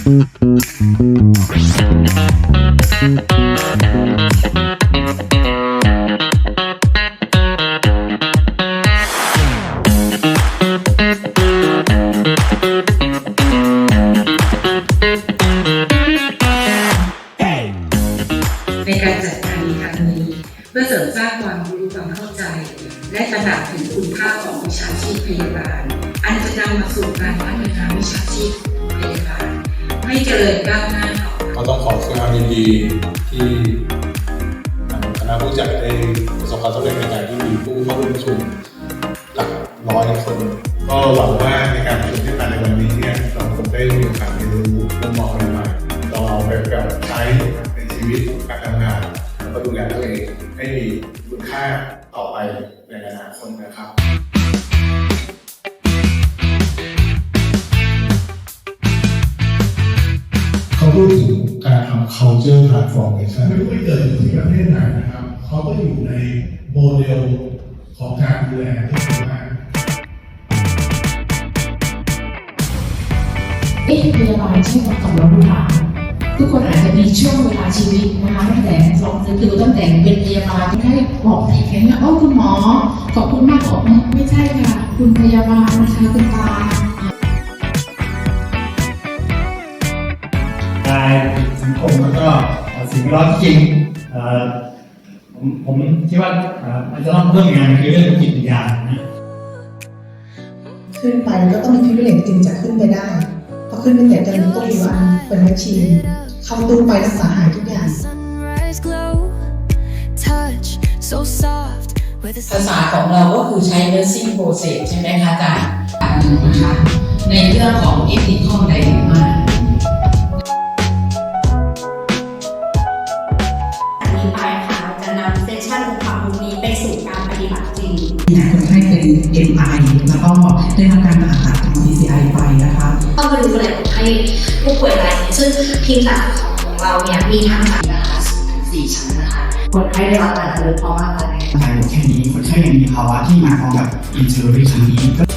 ในการจัดการในครั้งนี้เพื่อเสริมสร้างความรู้ความเข้าใจ และตระหนักถึงคุณค่าของวิชาชีพพยาบาล อันจะนำมาสู่การพัฒนาวิชาชีพ เจริญก้าวหน้าก็ต้องขอแสดงความยินดีที่คณะผู้จัดได้ประสบความสำเร็จในการที่มีผู้เข้าร่วมประชุมหลักร้อยคน ก็หวังว่าในการประชุมที่ผ่านในวันนี้เนี่ยเราคงได้มีโอกาสเรียนรู้มุมมองใหม่ๆลองเอาไปปรับใช้ในชีวิตการทำงานแล้วก็ดูแลตัวเองให้มีคุณค่าต่อไปในอนาคตนะครับ พูดถึงการทำ culture transformation ไม่ว่าเกิดอยู่ที่ประเทศไหนนะครับ เขาก็อยู่ในโมเดลของการดูแลที่ดีมากเอ๊ะพยาบาลใช่คำตอบเราหรือเปล่าทุกคนอาจจะมีช่วงเวลาชีวิตนะคะตั้งแต่ลองนึกดูตั้งแต่เป็นพยาบาลที่ได้บอกผิดกันว่าโอ้คุณหมอขอบคุณมากบอกไม่ใช่ค่ะ คุณพยาบาลนะคะคุณตา กายสังคมแล้วก็สิ่งแวดล้อมจริงเอ่อผมผมคิดว่าเอ่อมันจะต้องเพิ่มอีกอย่างคือเรื่องของจิตวิญญาณนะขึ้นไปก็ต้องมีพิเวเลตจึงจะขึ้นไปได้พอขึ้นไปเสร็จจะมีตู้อยู่อันเป็นแมชชีนเข้าตู้ไปรักษาหายทุกอย่าง Sunrise glow, touch so soft with a ภาษาของเราก็คือใช้ nursing process ใช่ไหมคะอาจารย์นะคะในเรื่องของ ethical dilemma ผู้ป่วยรายนี้ซึ่งทีมสาขาของเราเนี่ยมีทั้งสามนะคะสี่ชั้นนะคะคนไข้ได้รับการเจริญเพราะว่าอะไรตายหมดแค่นี้คนไข้ยังมีภาวะที่มาพร้อมกับอินเทอร์วิครั้งนี้